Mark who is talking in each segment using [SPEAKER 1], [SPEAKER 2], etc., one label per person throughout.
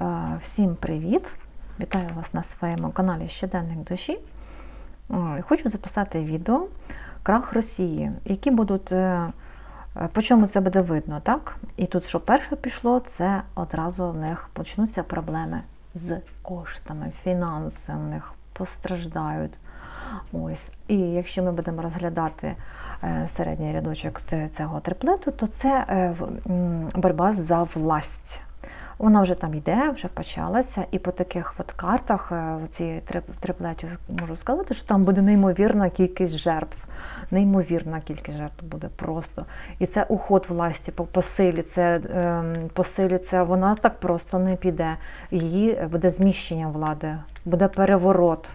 [SPEAKER 1] Е, Всім привіт! Вітаю вас на своєму каналі Щоденник душі. Е, Хочу записати відео Крах Росії, які будуть, е, по чому це буде видно, так? І тут, що перше пішло, це одразу в них почнуться проблеми з коштами, фінанси в них постраждають. Ось. І якщо ми будемо розглядати середній рядочок цього триплету, то це боротьба за власть. Вона вже там йде, вже почалася, і по таких от картах е, в цій триплеті можу сказати, що там буде неймовірна кількість жертв. Неймовірна кількість жертв буде просто. І це уход власті по, силі. Це ем, по силі це вона так просто не піде. Її буде зміщення влади, буде переворот.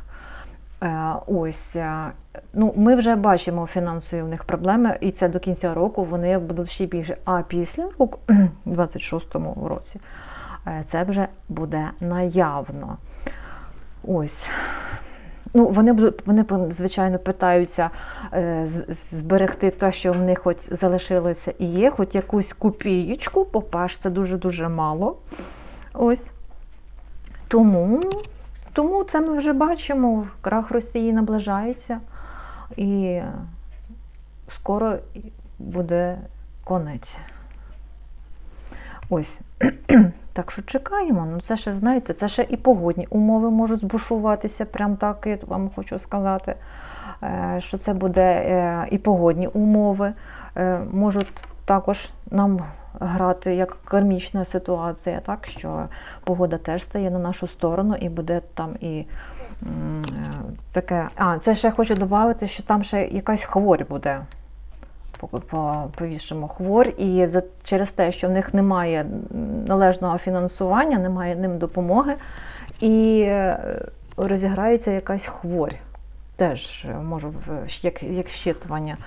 [SPEAKER 1] Е, Ось е, ну ми вже бачимо фінансові в них проблеми, і це до кінця року вони будуть ще більше. А після року, 26-му році, це вже буде наявно. Ось. Ну, вони вони звичайно питаються е, зберегти те, що в них хоч залишилося і є, хоч якусь копієчку, попаш, це дуже-дуже мало. Ось. Тому тому це ми вже бачимо, крах Росії наближається, і скоро буде конець. Ось. Так що чекаємо. Ну це ще, знаєте, це ще і погодні умови можуть збушуватися, прям так я вам хочу сказати, е, що це буде е, і погодні умови е, можуть також нам грати як кармічна ситуація, так що погода теж стає на нашу сторону і буде там і таке. А, це ще хочу додати, що там ще якась хворь буде. По, по, повішимо хворь, і за, через те, що в них немає належного фінансування, немає ним допомоги, і е, розіграється якась хворь. Теж е, можу як, як щитування.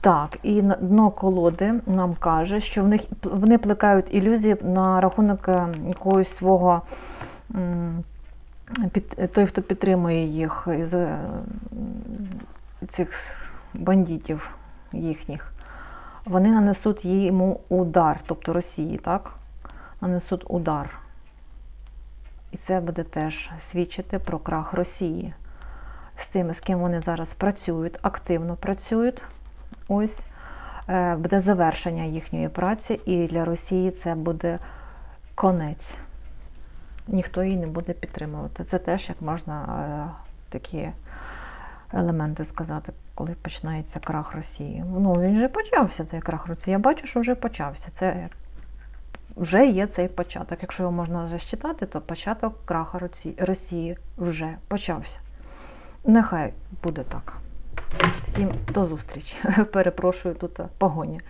[SPEAKER 1] Так, і дно колоди нам каже, що в них вони плекають ілюзії на рахунок е, якогось свого під, той, хто підтримує їх із цих бандитів їхніх. Вони нанесуть йому удар, тобто Росії, так? Нанесуть удар. І це буде теж свідчити про крах Росії. З тими, з ким вони зараз працюють, активно працюють. Ось е, буде завершення їхньої праці, і для Росії це буде конець. Ніхто її не буде підтримувати. Це теж як можна е, такі елементи сказати, коли починається крах Росії. Ну, він вже почався цей крах Росії. Я бачу, що вже почався. Це вже є цей початок. Якщо його можна вже считати, то початок краха Росії вже почався. Нехай буде так. Всім до зустрічі. Перепрошую тут погоні.